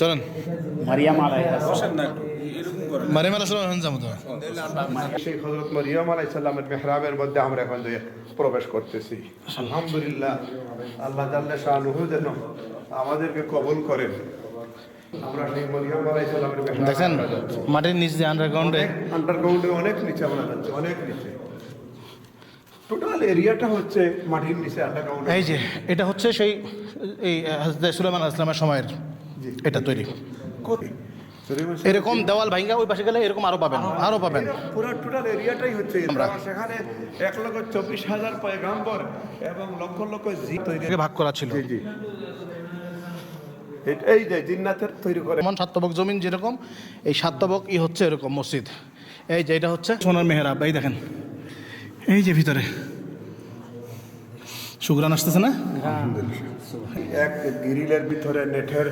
চলেন। মারিয়াম যাব তো। হজরত মরিয়ম আলাইসাল্লামের মেহরাবের মধ্যে আমরা এখন প্রবেশ করতেছি। আলহামদুলিল্লাহ আল্লাহ জাল্লা যেন আমাদেরকে কবুল করেন। দেখেন মাটির নিচ দিয়ে আন্ডারগ্রাউন্ডে আন্ডারগ্রাউন্ডে অনেক নিচে আমরা যাচ্ছি অনেক নিচে। টোটাল এরিয়াটা হচ্ছে মাটির নিচে আন্ডারগ্রাউন্ডে এই যে এটা হচ্ছে সেই এই সুলাইমান আলাইহিস সময়ের এটা তৈরি। এরকম দেওয়াল ভাঙ্গা ওই পাশে গেলে এরকম আরও পাবেন আরও পাবেন। পুরো টোটাল এরিয়াটাই হচ্ছে। আমরা। সেখানে এক লক্ষ চব্বিশ হাজার পয়গাম্বর এবং লক্ষ লক্ষ জি তৈরি। ভাগ করা ছিল। জি এই যে জিন্নাতের তৈরি করে। যেমন সাতবক জমিন যেরকম এই সাতবক ই হচ্ছে এরকম মসজিদ। এই যে এটা হচ্ছে সোনার মেহরাব এই দেখেন। এই যে ভিতরে। সুগ্রান আসতেছে না? এক গ্রিলের ভিতরে নেটের